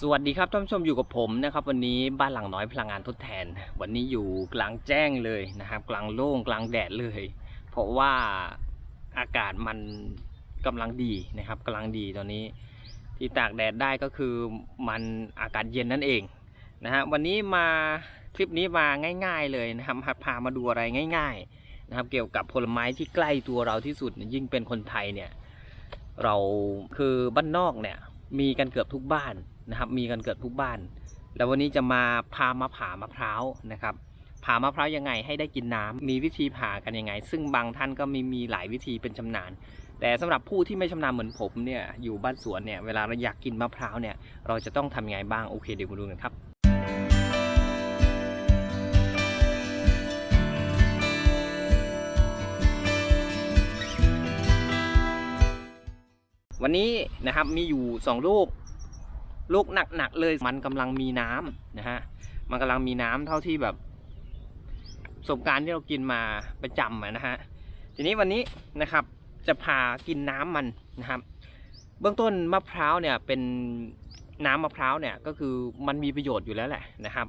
สวัสดีครับท่านผู้ชมอยู่กับผมนะครับ วันนี้บ้านหลังน้อยพลังงานทดแทน วันนี้อยู่กลางแจ้งเลยนะครับ กลางโล่งกลางแดดเลย เพราะว่าอากาศมันกำลังดีนะครับกำลังดีตอนนี้ ที่ตากแดดได้ก็คือมันอากาศเย็นนั่นเองนะฮะวันนี้มาคลิปนี้มาง่าย ๆเลยนะครับพามาดูอะไรง่าย ๆ นะครับ เกี่ยวกับผลไม้ที่ใกล้ตัวเราที่สุดยิ่งเป็นคนไทยเนี่ยเราคือบ้านนอกเนี่ยมีกันเกือบทุกบ้าน นะครับ มีกันเกือบทุกบ้าน แล้ววันนี้จะมาพามาผ่ามะพร้าวนะครับ ผ่ามะพร้าวยังไงให้ได้กินน้ำมีวิธีผ่ากันยังไง ซึ่งบางท่านก็มีมีหลายวิธีเป็นชำนาญ แต่สำหรับผู้ที่ไม่ชำนาญเหมือนผมเนี่ยอยู่บ้านสวนเนี่ยเวลาเราอยากกินมะพร้าวเนี่ยเราจะต้องทำยังไงบ้างโอเคเดี๋ยวมาดูกันครับวันนี้นะครับมีอยู่สอง ลูกหนักๆเลยมันกำลังมีน้ำนะฮะมันกำลังมีน้ำเท่าที่แบบประสบการณ์ที่เรากินมาประจำนะฮะทีนี้วันนี้นะครับจะพากินน้ำมันนะครับ เบื้องต้นมะพร้าวเนี่ยเป็นน้ำมะพร้าวเนี่ยก็คือมันมีประโยชน์อยู่แล้วแหละนะครับ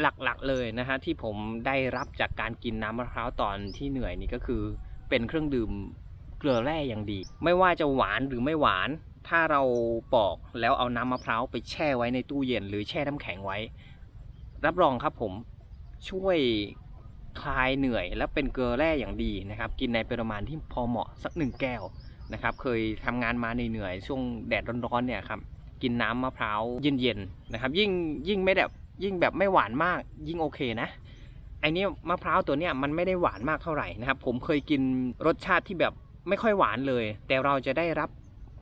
หลักๆเลยนะฮะที่ผมได้รับจากการกินน้ำมะพร้าวตอนที่เหนื่อยนี่ก็คือเป็นเครื่องดื่มเกลือแร่อย่างดี ไม่ว่าจะหวานหรือไม่หวาน ถ้าเราปอกแล้วเอาน้ำมะพร้าวไปแช่ไว้ในตู้เย็น หรือแช่น้ำแข็งไว้ รับรองครับผมช่วยคลายเหนื่อยและเป็นเกลือแร่อย่างดีนะครับ กินในปริมาณที่พอเหมาะสักหนึ่งแก้วนะครับ เคยทำงานมาเหนื่อยๆช่วงแดดร้อนๆเนี่ยครับกินน้ำมะพร้าวเย็นๆนะครับ ยิ่งยิ่งไม่แบบยิ่งแบบไม่หวานมาก ยิ่งโอเคนะไอ้นี่มะพร้าวตัวเนี้ยมันไม่ได้หวานมากเท่าไหร่นะครับ ผมเคยกินรสชาติที่แบบไม่ค่อยหวานเลย แต่เราจะได้รับ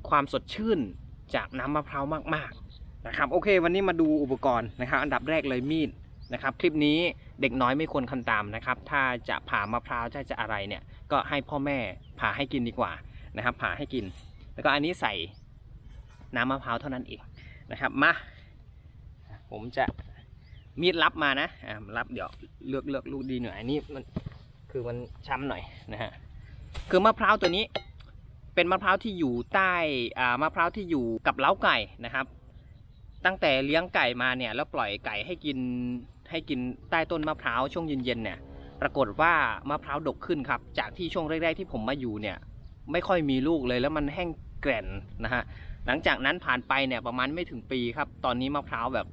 ความสดชื่นจากน้ำมะพร้าวมากๆนะครับโอเค วันนี้มาดูอุปกรณ์นะครับ อันดับแรกเลยมีดนะครับ คลิปนี้เด็กน้อยไม่ควรคันตามนะครับ ถ้าจะผ่ามะพร้าวถ้าจะอะไรเนี่ยก็ให้พ่อแม่ผ่าให้กินดีกว่านะครับ ผ่าให้กิน แล้วก็อันนี้ใส่น้ำมะพร้าวเท่านั้นเองนะครับมาผมจะมีดรับมานะอ่ารับเดี๋ยวเลือกเลือกลูกดีหน่อยอันนี้มันคือมันช้ำหน่อยนะฮะคือมะพร้าวตัวนี้ เป็นมะพร้าวที่อยู่ใต้อ่ามะพร้าวที่อยู่กับเล้าไก่นะครับ ตั้งแต่เลี้ยงไก่มาเนี่ยแล้วปล่อยไก่ให้กินให้กินใต้ต้นมะพร้าวช่วงเย็นๆเนี่ย ปรากฏว่ามะพร้าวดกขึ้นครับ จากที่ช่วงแรกๆที่ผมมาอยู่เนี่ย ไม่ค่อยมีลูกเลยแล้วมันแห้งแกร่นนะฮะหลังจากนั้นผ่านไปเนี่ยประมาณไม่ถึงปีครับ ตอนนี้มะพร้าวแบบ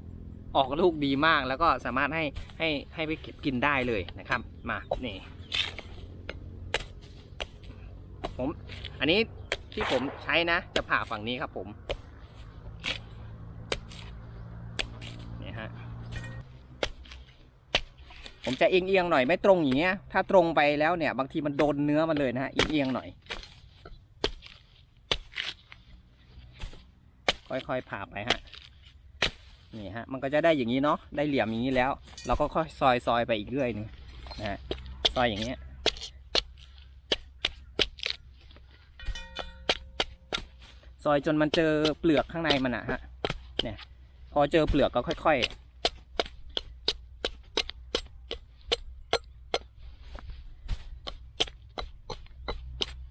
ออกลูกดีมาก แล้วก็สามารถให้ให้ให้ไปเก็บกินได้เลยนะครับ มานี่ ผม อันนี้ที่ผมใช้นะ จะผ่าฝั่งนี้ครับผมนี่ฮะผมจะเอียงเอียงๆหน่อยไม่ตรงอย่างเงี้ย ถ้าตรงไปแล้วเนี่ย บางทีมันโดนเนื้อมันเลยนะฮะเอียงเอียงๆหน่อย ค่อยๆผ่าไปฮะนี่ฮะมันก็จะได้อย่างนี้เนาะได้เหลี่ยมอย่างนี้แล้ว เราก็ค่อยซอยซอยๆไปอีกเรื่อยหนึงนะฮะซอยอย่างเงี้ย ซ อยจนมันเจอเปลือกข้างในมันอะฮะ เนี่ย พอเจอเปลือกก็ค่อยๆ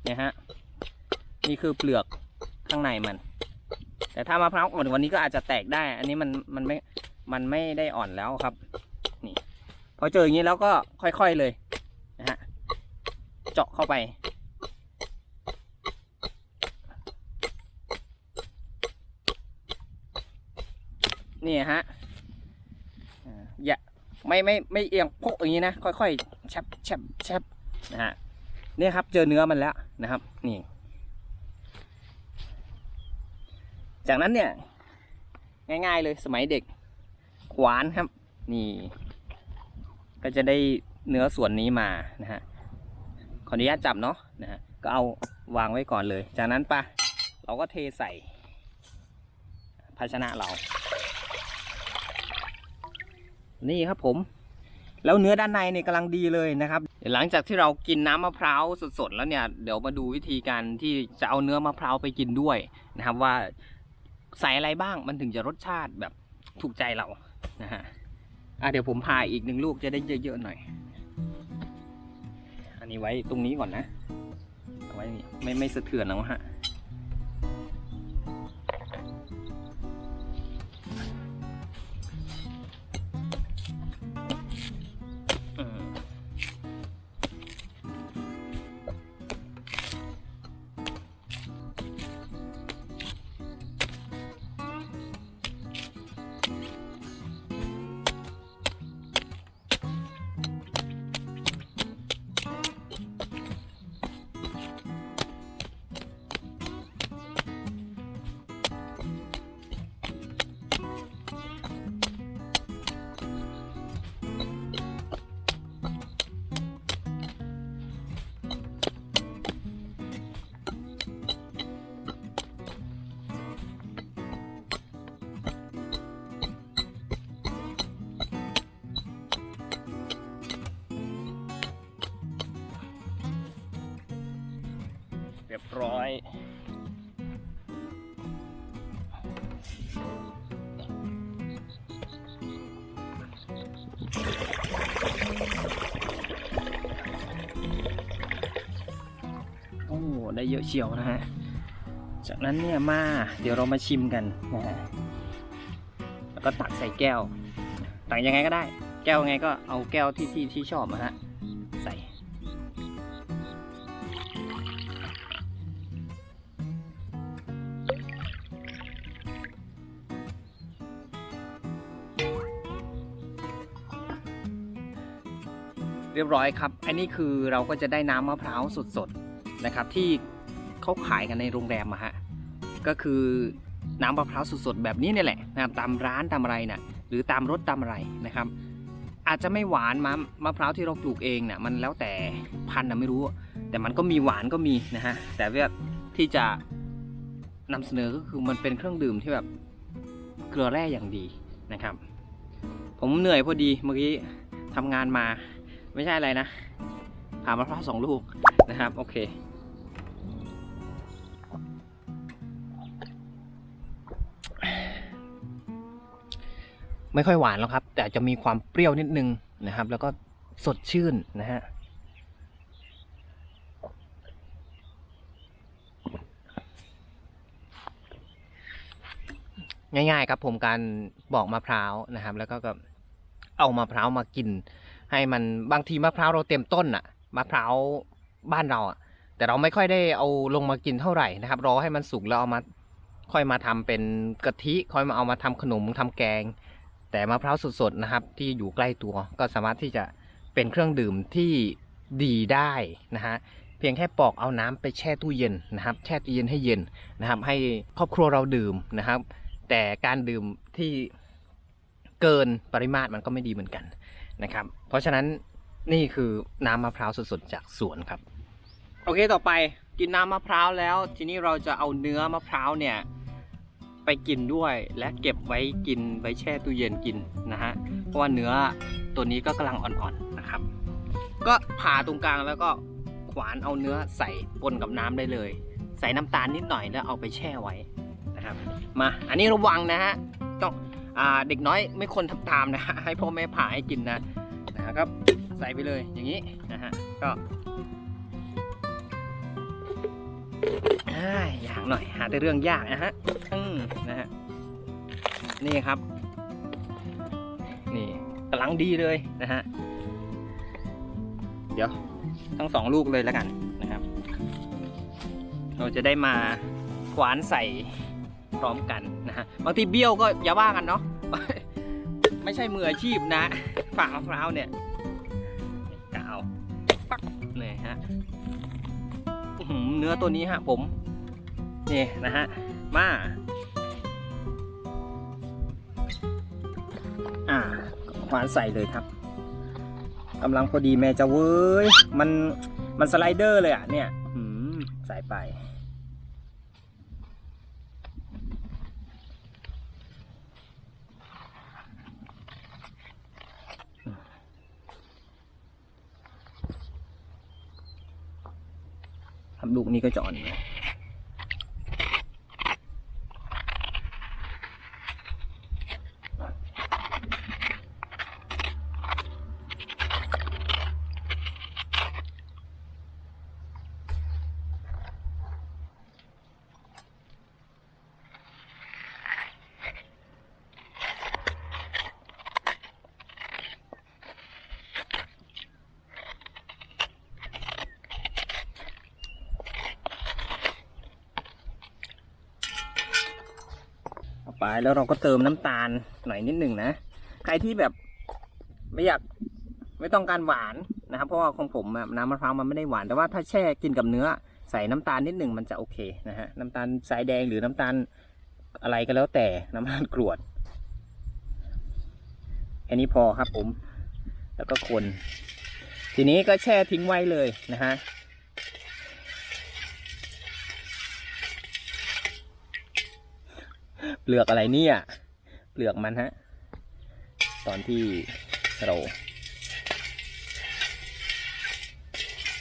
เนี่ยฮะ นี่คือเปลือกข้างในมัน แต่ถ้ามะพร้าวอ่อนวันนี้ก็อาจจะแตกได้ อันนี้มันมันไม่ มันไม่ได้อ่อนแล้วครับ นี่ พอเจออย่างนี้แล้วก็ค่อยๆเลยนะฮะ เจาะเข้าไป นี่ฮะอย่าไม่ไม่ไม่เอียงพกอย่างนี้นะ ค่อยๆแชบแชบแชบนะฮะนี่ครับ เจอเนื้อมันแล้วนะครับ นี่ จากนั้นเนี่ย ง่ายๆเลยสมัยเด็ก ขวานครับ นี่ ก็จะได้เนื้อส่วนนี้มานะฮะขออนุญาตจับเนาะนะฮะก็เอาวางไว้ก่อนเลย จากนั้นปะเราก็เทใส่ภาชนะเรา นี่ครับผม แล้วเนื้อด้านในเนี่ยกำลังดีเลยนะครับหลังจากที่เรากินน้ำมะพร้าวสดๆแล้วเนี่ยเดี๋ยวมาดูวิธีการที่จะเอาเนื้อมะพร้าวไปกินด้วยนะครับว่าใส่อะไรบ้างมันถึงจะรสชาติแบบถูกใจเรานะฮะอะเดี๋ยวผมพาอีกหนึ่งลูกจะได้เยอะๆหน่อย อันนี้ไว้ตรงนี้ก่อนนะเอาไว้นี่ไม่ไม่สะเทือนแล้วฮะ ได้เยอะเชียวนะฮะ จากนั้นเนี่ยมาเดี๋ยวเรามาชิมกันนะฮะ แล้วก็ตักใส่แก้ว ตักยังไงก็ได้ แก้วไงก็เอาแก้วที่ที่ที่ชอบนะฮะ ใส่ เรียบร้อยครับ อันนี้คือเราก็จะได้น้ำมะพร้าวสดๆ นะครับที่เขาขายกันในโรงแรมอะฮะก็คือน้ำมะพร้าวสดๆแบบนี้นี่แหละนะครับตามร้านตามอะไรน่ะหรือตามรถตามอะไรนะครับ อาจจะไม่หวานมะมะพร้าวที่เราปลูกเองนี่ยมันแล้วแต่พันธุ์นะไม่รู้ แต่มันก็มีหวานก็มีนะฮะแต่ว่าที่จะนำเสนอก็คือมันเป็นเครื่องดื่มที่แบบเกลือแร่อย่างดีนะครับ ผมเหนื่อยพอดีเมื่อกี้ทำงานมาไม่ใช่อะไรนะผ่ามะพร้าวสองลูกนะครับ โอเค ไม่ค่อยหวานแล้วครับ แต่จะมีความเปรี้ยวนิดนึงนะครับ แล้วก็สดชื่นนะฮะง่ายๆครับผมการบอกมะพร้าวนะครับ แล้วก็ก็เอามะพร้าวมากิน ให้มันบางทีมะพร้าวเราเต็มต้นอะมะพร้าวบ้านเราอะแต่เราไม่ค่อยได้เอาลงมากินเท่าไหร่นะครับ รอให้มันสุกแล้วเอามาค่อยมาทำเป็นกะทิค่อยมาเอามาทำขนมทำแกง แต่มะพร้าวสดๆนะครับ ที่อยู่ใกล้ตัวก็สามารถที่จะเป็นเครื่องดื่มที่ดีได้นะฮะเพียงแค่ปอกเอาน้ำไปแช่ตู้เย็นนะครับ แช่ตู้เย็นให้เย็นนะครับ ให้ครอบครัวเราดื่มนะครับ แต่การดื่มที่เกินปริมาตรมันก็ไม่ดีเหมือนกันนะครับ เพราะฉะนั้นนี่คือน้ำมะพร้าวสดๆจากสวนครับ โอเคต่อไปกินน้ำมะพร้าวแล้ว ทีนี้เราจะเอาเนื้อมะพร้าวเนี่ย ไปกินด้วย และเก็บไว้กินไว้แช่ตู้เย็นกินนะฮะเพราะว่าเนื้อตัวนี้ก็กำลังอ่อนๆนะครับ ก็ผ่าตรงกลางแล้วก็ขวานเอาเนื้อใส่ปนกับน้ำได้เลย ใส่น้ำตาลนิดหน่อยแล้วเอาไปแช่ไว้นะครับ มาอันนี้ระวังนะฮะต้องอเด็กน้อยไม่ควรทำตามนะฮะให้พ่อแม่ผ่าให้กินนะนะครับใส่ไปเลยอย่างนี้นะฮะก็ อยางหน่อย หาแต่เรื่องยากนะฮะนะฮะ นี่ครับ นี่กำลังดีเลยนะฮะ เดี๋ยวทั้งสองลูกเลยแล้วกันนะครับ เราจะได้มาขวานใส่พร้อมกันนะฮะ บางทีเบี้ยวก็อย่าว่ากันเนาะ ไม่ใช่มืออาชีพนะฝากมะพร้าวเนี่ย เนื้อตัวนี้ฮะผม นี่นะฮะ มา อ่าขวานใส่เลยครับกำลังพอดีแม่จะเว้ย มัน มันสไลเดอร์เลยอะเนี่ยหืมใส่ไป กนี้ก็จะอ่อน แล้วเราก็เติมน้ำตาลหน่อยนิดหนึ่งนะ ใครที่แบบไม่อยากไม่ต้องการหวานนะครับ เพราะว่าของผมน้ำมะพร้าวมันไม่ได้หวาน แต่ว่าถ้าแช่กินกับเนื้อใส่น้ำตาลนิดหนึ่งมันจะโอเคนะฮะน้ำตาลสายแดงหรือน้ำตาลอะไรก็แล้วแต่น้ำตาลกรวดแค่นี้พอครับผม แล้วก็คน ทีนี้ก็แช่ทิ้งไว้เลยนะฮะ เปลือกอะไรเนี่ย เปลือกมันฮะ ตอนที่เรา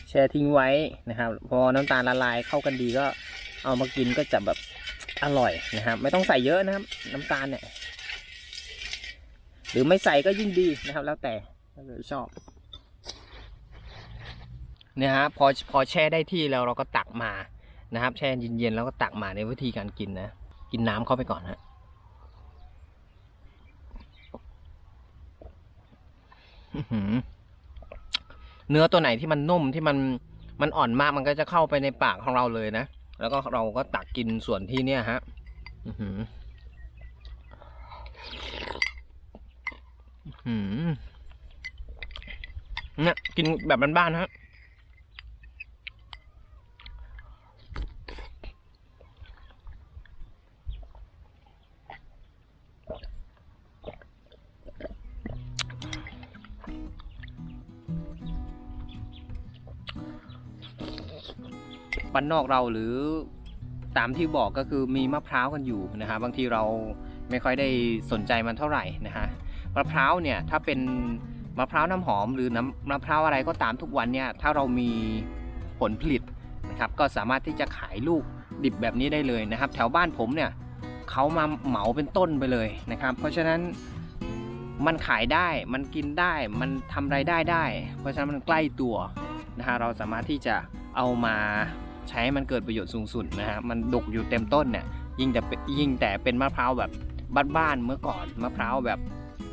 แช่ทิ้งไว้นะครับ พอน้ำตาลละลายเข้ากันดีก็เอามากินก็จะแบบอร่อยนะครับ ไม่ต้องใส่เยอะนะครับ น้ำตาลเนี่ย หรือไม่ใส่ก็ยิ่งดีนะครับ แล้วแต่ชอบเนี่ยฮะพอพอแช่ได้ที่แล้วเราก็ตักมานะครับ แช่เย็นๆแล้วก็ตักมาในวิธีการกินนะ กินน้ำเข้าไปก่อนฮะเนื้อตัวไหนที่มันนุ่มที่มันมันอ่อนมากมันก็จะเข้าไปในปากของเราเลยนะ แล้วก็เราก็ตักกินส่วนที่เนี่ยฮะอื้อหืออื้อหือเนี่ยกินแบบบ้านๆฮะ บ้านนอกเราหรือตามที่บอกก็คือมีมะพร้าวกันอยู่นะฮะบางทีเราไม่ค่อยได้สนใจมันเท่าไหร่นะฮะมะพร้าวเนี่ยถ้าเป็นมะพร้าวน้ำหอมหรือน้ำมะพร้าวอะไรก็ตามทุกวันเนี่ยถ้าเรามีผลผลิตนะครับก็สามารถที่จะขายลูกดิบแบบนี้ได้เลยนะครับ แถวบ้านผมเนี่ยเขามาเหมาเป็นต้นไปเลยนะครับ เพราะฉะนั้นมันขายได้มันกินได้มันทำไรายได้ได้ เพราะฉะนั้นมันใกล้ตัวนะฮะเราสามารถที่จะเอามา ใช้ให้มันเกิดประโยชน์สูงสุดนะฮะมันดกอยู่เต็มต้นเนี่ยยิ่งแต่ยิ่งแต่เป็นมะพร้าวแบบบ้านๆเมื่อก่อนมะพร้าวแบบ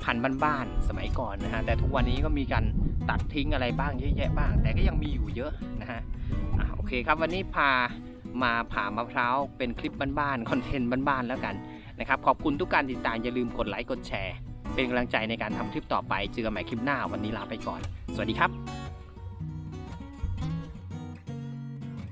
พันธุ์บ้านๆสมัยก่อนนะฮะแต่ทุกวันนี้ก็มีการตัดทิ้งอะไรบ้างเยอะแยะบ้าง แต่ก็ยังมีอยู่เยอะนะฮะอะโอเคครับวันนี้พามาผ่ามะพร้าวเป็นคลิปบ้านๆคอนเทนต์บ้านๆแล้วกันนะครับขอบคุณทุกการติดตามอย่าลืมกดไลค์กดแชร์ เป็นกำลังใจในการทำคลิปต่อไปเจอกันใหม่คลิปหน้าวันนี้ลาไปก่อน สวัสดีครับ